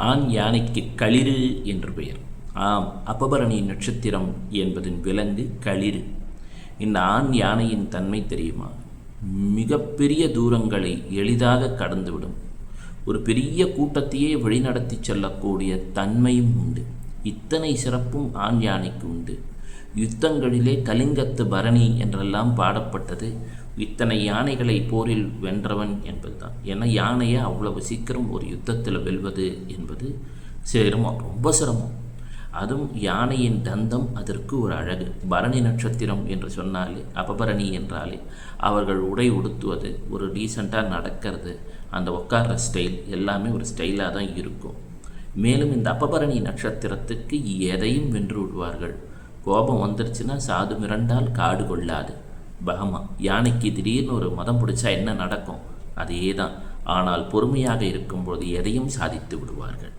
ஆண் யானைக்கு களிறு என்று பெயர். ஆம் அபபரணி நட்சத்திரம் என்பதின் விலங்கு களிறு. இந்த ஆண் யானையின் தன்மை தெரியுமா? மிகப்பெரிய தூரங்களை எளிதாக கடந்துவிடும். ஒரு பெரிய கூட்டத்தையே வழிநடத்தி செல்லக்கூடிய தன்மையும் உண்டு. இத்தனை சிறப்பும் ஆண் யானைக்கு உண்டு. யுத்தங்களிலே கலிங்கத்து பரணி என்றெல்லாம் பாடப்பட்டது. இத்தனை யானைகளை போரில் வென்றவன் என்பதுதான். ஏன்னா யானையை அவ்வளவு சீக்கிரம் ஒரு யுத்தத்தில் வெல்வது என்பது சிரமம் ரொம்ப சிரமம். அதுவும் யானையின் தந்தம் அதற்கு ஒரு அழகு. பரணி நட்சத்திரம் என்று சொன்னாலே அபபரணி என்றாலே அவர்கள் உடை உடுத்துவது ஒரு டீசெண்டாக நடக்கிறது அந்த உட்கார்ற ஸ்டைல் எல்லாமே ஒரு ஸ்டைலாக தான் இருக்கும். மேலும் இந்த அபபரணி நட்சத்திரத்துக்கு எதையும் வென்று விடுவார்கள். கோபம் வந்துருச்சுன்னா சாது மிரண்டால் காடு கொள்ளாது. பகமா யானைக்கு திடீர்னு ஒரு மதம் பிடிச்சா என்ன நடக்கும்? அதே தான் ஆனால் பொறுமையாக இருக்கும்போது எதையும் சாதித்து விடுவார்கள்.